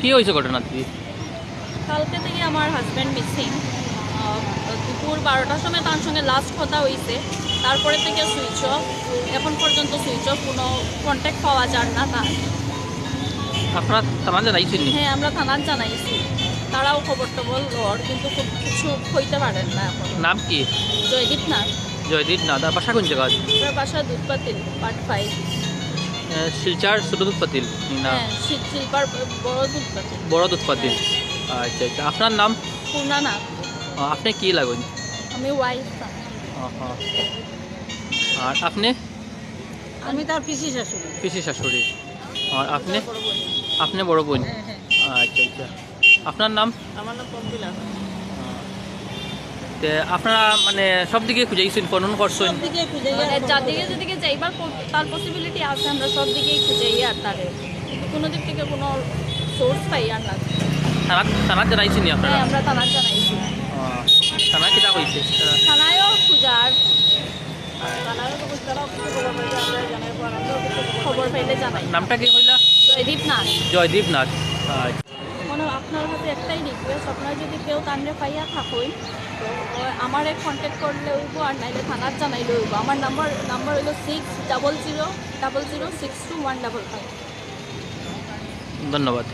কি হয়েছে ঘটনা দিদি? কালকে থেকে আমার হাজব্যান্ড মিসিং দুপুর বারোটার সময় তার সঙ্গে লাস্ট কথা হয়েছে তারপরে থেকে সুইচ অফ এখন পর্যন্ত সুইচ অফ কোনো কন্ট্যাক্ট পাওয়া যায় না তার। আপনারা থানা জানাইছেন হ্যাঁ আমরা থানার জানাইছি। তারাও খবর টবর লর কিন্তু খুব কিছু হইতে পারেন না এখন। নাম কি? জয়দীপ না জয়দীপ না তার বাসা কোন জায়গা বাসা দুধপাতিল পার্ট ফাইভ শিলচার ছোট দুধ পাতিল। না হ্যাঁ শিল্পার বড় দুধপাতিল বড় দুধ পাতিল। আচ্ছা আচ্ছা। আপনার নাম? পূর্ণা না আপনি কি লাগুন? আমি ওয়াইফ আর আপনি? আমি তার পিসি শাশুড়ি। পিসি শাশুড়ি। আর আপনি? আপনি বড় বোন। আচ্ছা আচ্ছা। আপনার নাম? আমার নাম পম্পিলা আপনারা মানে সব দিকে খুঁজাইছেন ফোন করছেন? মানে যাদিকে যেদিকে যাইবার তার পসিবিলিটি আছে আমরা সব দিকেই খুঁজেই আর তারে। কোনো দিক থেকে কোনো সোর্স পাই আর না। থানা থানা জানাইছেন নি আপনারা আমরা জানাইছি। থানা কিটা থানায়ও খুঁজার কিছু খবর পাইলে জানাই। নামটা কি হইলা জয়দীপ নাথ। জয়দীপ নাথ। আচ্ছা। আপনার হাতে একটাই রিকোয়েস্ট আপনার যদি কেউ তান্ডে পাইয়া থাকুন, তো আমার এক কন্ট্যাক্ট করলে হইব আর নাইলে থানার জানাইলে হইব। আমার নাম্বার নাম্বার হইল six double zero double zero six two one double five ধন্যবাদ।